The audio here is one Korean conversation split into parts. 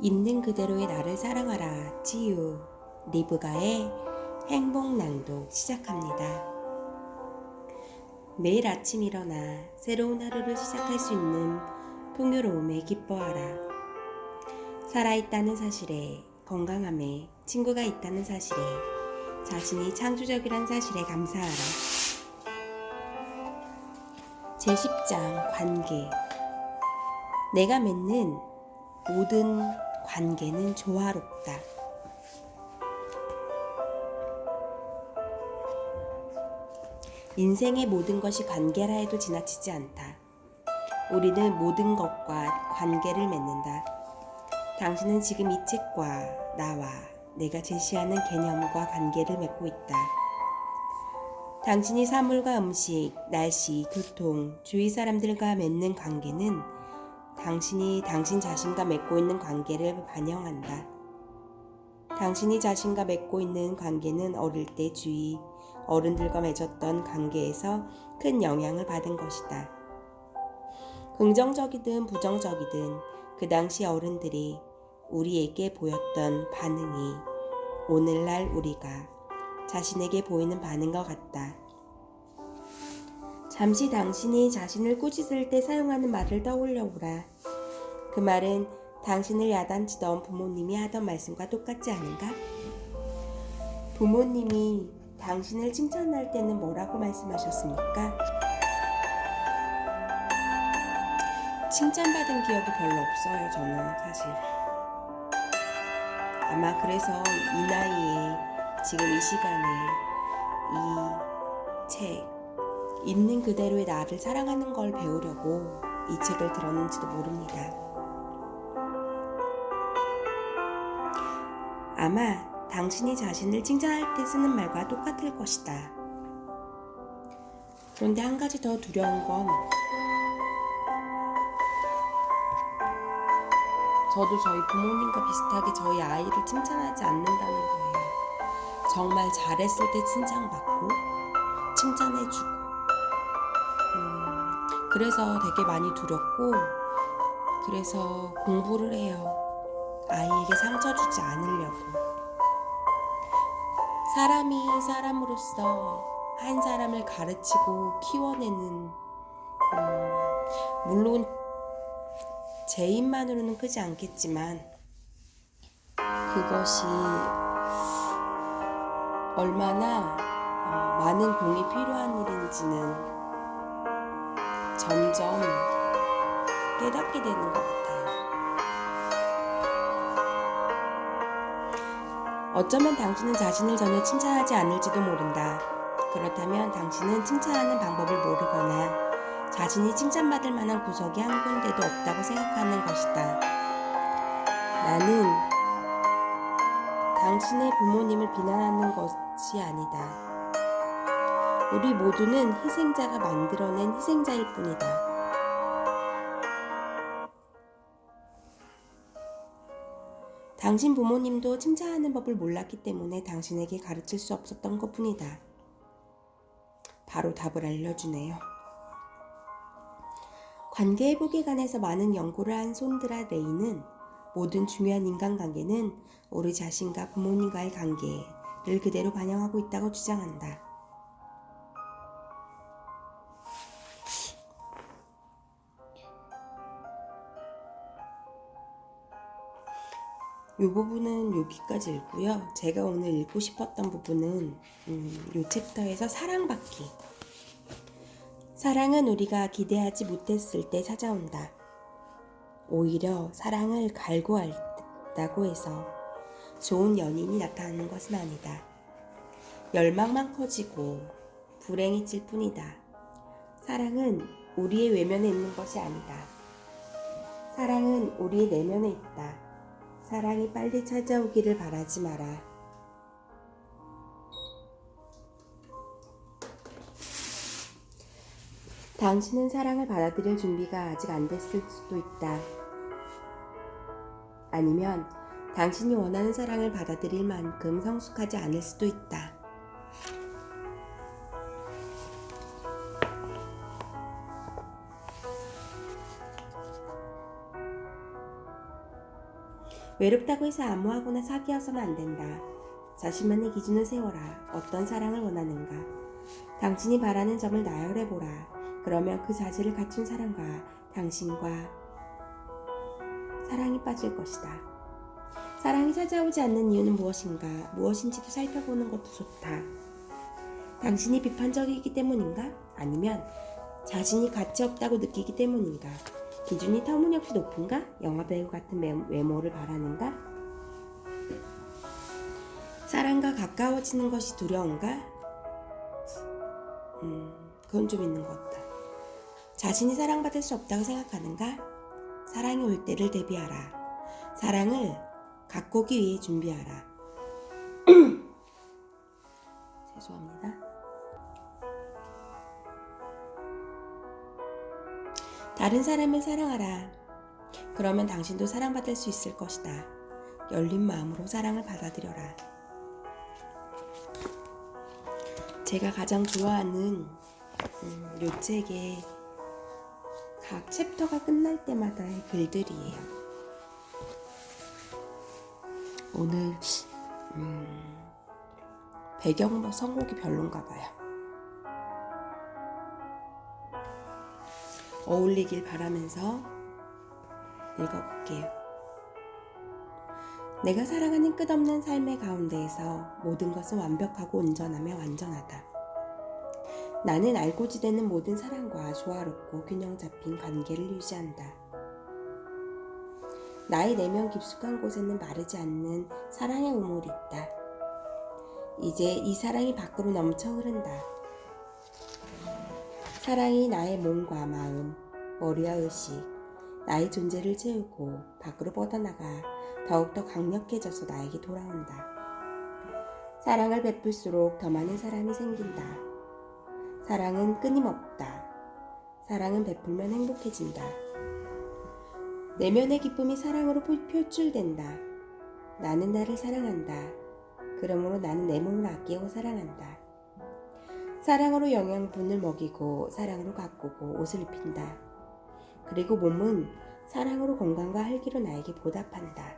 있는 그대로의 나를 사랑하라. 치유. 리브가의 행복 낭독 시작합니다. 매일 아침 일어나 새로운 하루를 시작할 수 있는 풍요로움에 기뻐하라. 살아있다는 사실에, 건강함에, 친구가 있다는 사실에, 자신이 창조적이란 사실에 감사하라. 제10장 관계. 내가 맺는 모든 관계는 조화롭다. 인생의 모든 것이 관계라 해도 지나치지 않다. 우리는 모든 것과 관계를 맺는다. 당신은 지금 이 책과 나와 내가 제시하는 개념과 관계를 맺고 있다. 당신이 사물과 음식, 날씨, 교통, 주위 사람들과 맺는 관계는 당신이 당신 자신과 맺고 있는 관계를 반영한다. 당신이 자신과 맺고 있는 관계는 어릴 때 주위 어른들과 맺었던 관계에서 큰 영향을 받은 것이다. 긍정적이든 부정적이든 그 당시 어른들이 우리에게 보였던 반응이 오늘날 우리가 자신에게 보이는 반응과 같다. 잠시 당신이 자신을 꾸짖을 때 사용하는 말을 떠올려 보라. 그 말은 당신을 야단치던 부모님이 하던 말씀과 똑같지 않은가? 부모님이 당신을 칭찬할 때는 뭐라고 말씀하셨습니까? 칭찬받은 기억이 별로 없어요, 저는 사실. 아마 그래서 이 나이에 지금 이 시간에 이 책, 있는 그대로의 나를 사랑하는 걸 배우려고 이 책을 들었는지도 모릅니다. 아마 당신이 자신을 칭찬할 때 쓰는 말과 똑같을 것이다. 그런데 한 가지 더 두려운 건 저도 저희 부모님과 비슷하게 저희 아이를 칭찬하지 않는다는 거예요. 정말 잘했을 때 칭찬받고 칭찬해주고 음, 그래서 되게 많이 두렵고 그래서 공부를 해요. 아이에게 상처 주지 않으려고. 사람이 사람으로서 한 사람을 가르치고 키워내는 음, 물론 제 힘만으로는 크지 않겠지만 그것이 얼마나 어, 많은 공이 필요한 일인지는 점점 깨닫게 되는 것 같아요. 어쩌면 당신은 자신을 전혀 칭찬하지 않을지도 모른다. 그렇다면 당신은 칭찬하는 방법을 모르거나 자신이 칭찬받을 만한 구석이 한 군데도 없다고 생각하는 것이다. 나는 당신의 부모님을 비난하는 것이 아니다. 우리 모두는 희생자가 만들어낸 희생자일 뿐이다. 당신 부모님도 칭찬하는 법을 몰랐기 때문에 당신에게 가르칠 수 없었던 것 뿐이다. 바로 답을 알려주네요. 관계 회복에 관해서 많은 연구를 한 손드라 레이는 모든 중요한 인간관계는 우리 자신과 부모님과의 관계를 그대로 반영하고 있다고 주장한다. 이 부분은 여기까지 읽고요. 제가 오늘 읽고 싶었던 부분은 음, 이 챕터에서 사랑받기. 사랑은 우리가 기대하지 못했을 때 찾아온다. 오히려 사랑을 갈구한다고 해서 좋은 연인이 나타나는 것은 아니다. 열망만 커지고 불행이 질 뿐이다. 사랑은 우리의 외면에 있는 것이 아니다. 사랑은 우리의 내면에 있다. 사랑이 빨리 찾아오기를 바라지 마라. 당신은 사랑을 받아들일 준비가 아직 안 됐을 수도 있다. 아니면 당신이 원하는 사랑을 받아들일 만큼 성숙하지 않을 수도 있다. 외롭다고 해서 아무하고나 사귀어서는 안 된다. 자신만의 기준을 세워라. 어떤 사랑을 원하는가? 당신이 바라는 점을 나열해보라. 그러면 그 자질을 갖춘 사람과 당신과 사랑이 빠질 것이다. 사랑이 찾아오지 않는 이유는 무엇인가? 무엇인지도 살펴보는 것도 좋다. 당신이 비판적이기 때문인가? 아니면 자신이 가치 없다고 느끼기 때문인가? 기준이 터무니없이 높은가? 영화배우 같은 외- 외모를 바라는가? 사랑과 가까워지는 것이 두려운가? 음, 그건 좀 있는 것 같다. 자신이 사랑받을 수 없다고 생각하는가? 사랑이 올 때를 대비하라. 사랑을 갖고 오기 위해 준비하라. 죄송합니다. 다른 사람을 사랑하라. 그러면 당신도 사랑받을 수 있을 것이다. 열린 마음으로 사랑을 받아들여라. 제가 가장 좋아하는 음, 요 책의 각 챕터가 끝날 때마다의 글들이에요. 오늘 음, 배경 선곡이 별론가 봐요. 어울리길 바라면서 읽어볼게요. 내가 살아가는 끝없는 삶의 가운데에서 모든 것은 완벽하고 온전하며 완전하다. 나는 알고 지내는 모든 사람과 조화롭고 균형 잡힌 관계를 유지한다. 나의 내면 깊숙한 곳에는 마르지 않는 사랑의 우물이 있다. 이제 이 사랑이 밖으로 넘쳐 흐른다. 사랑이 나의 몸과 마음, 머리와 의식, 나의 존재를 채우고 밖으로 뻗어나가 더욱더 강력해져서 나에게 돌아온다. 사랑을 베풀수록 더 많은 사람이 생긴다. 사랑은 끊임없다. 사랑은 베풀면 행복해진다. 내면의 기쁨이 사랑으로 표- 표출된다. 나는 나를 사랑한다. 그러므로 나는 내 몸을 아끼고 사랑한다. 사랑으로 영양분을 먹이고 사랑으로 가꾸고 옷을 입힌다. 그리고 몸은 사랑으로 건강과 활기로 나에게 보답한다.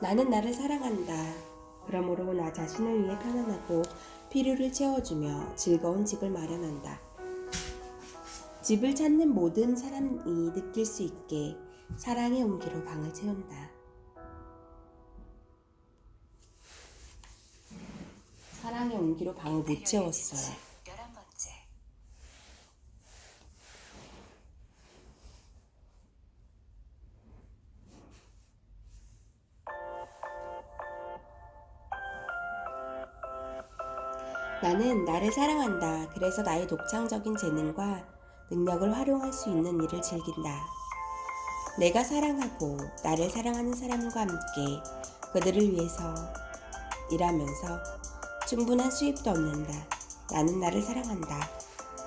나는 나를 사랑한다. 그러므로 나 자신을 위해 편안하고 필요를 채워주며 즐거운 집을 마련한다. 집을 찾는 모든 사람이 느낄 수 있게 사랑의 온기로 방을 채운다. 온기로 방을 못 채웠어요. 나는 나를 사랑한다. 그래서 나의 독창적인 재능과 능력을 활용할 수 있는 일을 즐긴다. 내가 사랑하고 나를 사랑하는 사람과 함께 그들을 위해서 일하면서 충분한 수입도 얻는다. 나는 나를 사랑한다.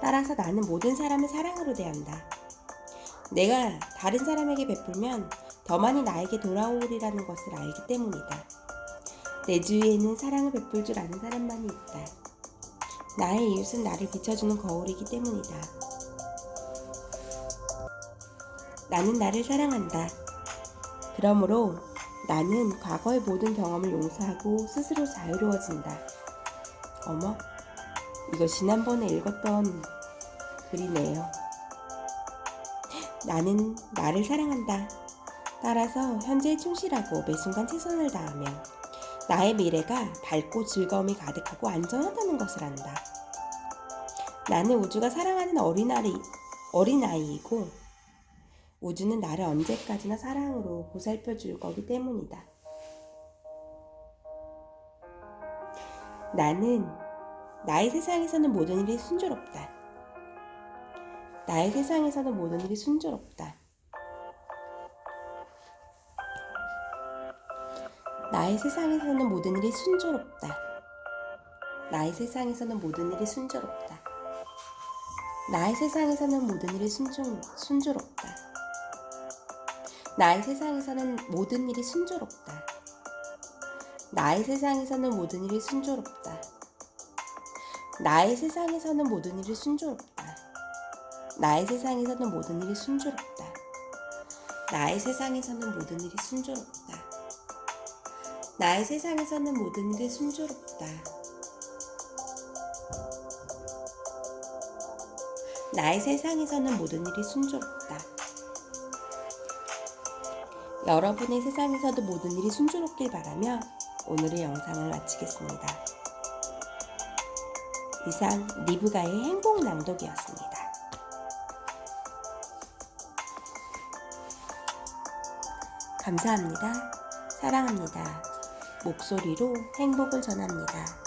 따라서 나는 모든 사람을 사랑으로 대한다. 내가 다른 사람에게 베풀면 더 많이 나에게 돌아오리라는 것을 알기 때문이다. 내 주위에는 사랑을 베풀 줄 아는 사람만이 있다. 나의 이웃은 나를 비춰주는 거울이기 때문이다. 나는 나를 사랑한다. 그러므로 나는 과거의 모든 경험을 용서하고 스스로 자유로워진다. 어머, 이거 지난번에 읽었던 글이네요. 나는 나를 사랑한다. 따라서 현재에 충실하고 매 순간 최선을 다하며 나의 미래가 밝고 즐거움이 가득하고 안전하다는 것을 안다. 나는 우주가 사랑하는 어린아이, 어린아이이고 우주는 나를 언제까지나 사랑으로 보살펴 줄 거기 때문이다. 나는 나의 세상에서는 모든 일이 순조롭다. 나의 세상에서는 모든 일이 순조롭다. 나의 세상에서는 모든 일이 순조롭다. 나의 세상에서는 모든 일이 순조롭다. 나의 세상에서는 모든 일이 순종, 순조롭다. 나의 세상에서는 모든 일이 순조롭다. 나의 세상에서는 모든 일이 순조롭다. 나의 세상에서는 모든 일이 순조롭다. 나의 세상에서는 모든 일이 순조롭다. 나의 세상에서는 모든 일이 순조롭다. 나의 세상에서는 모든 일이 순조롭다. 나의 세상에서는 모든 일이 순조롭다. 여러분의 세상에서도 모든 일이 순조롭길 바라며 오늘의 영상을 마치겠습니다. 이상 리브가의 행복 낭독이었습니다. 감사합니다. 사랑합니다. 목소리로 행복을 전합니다.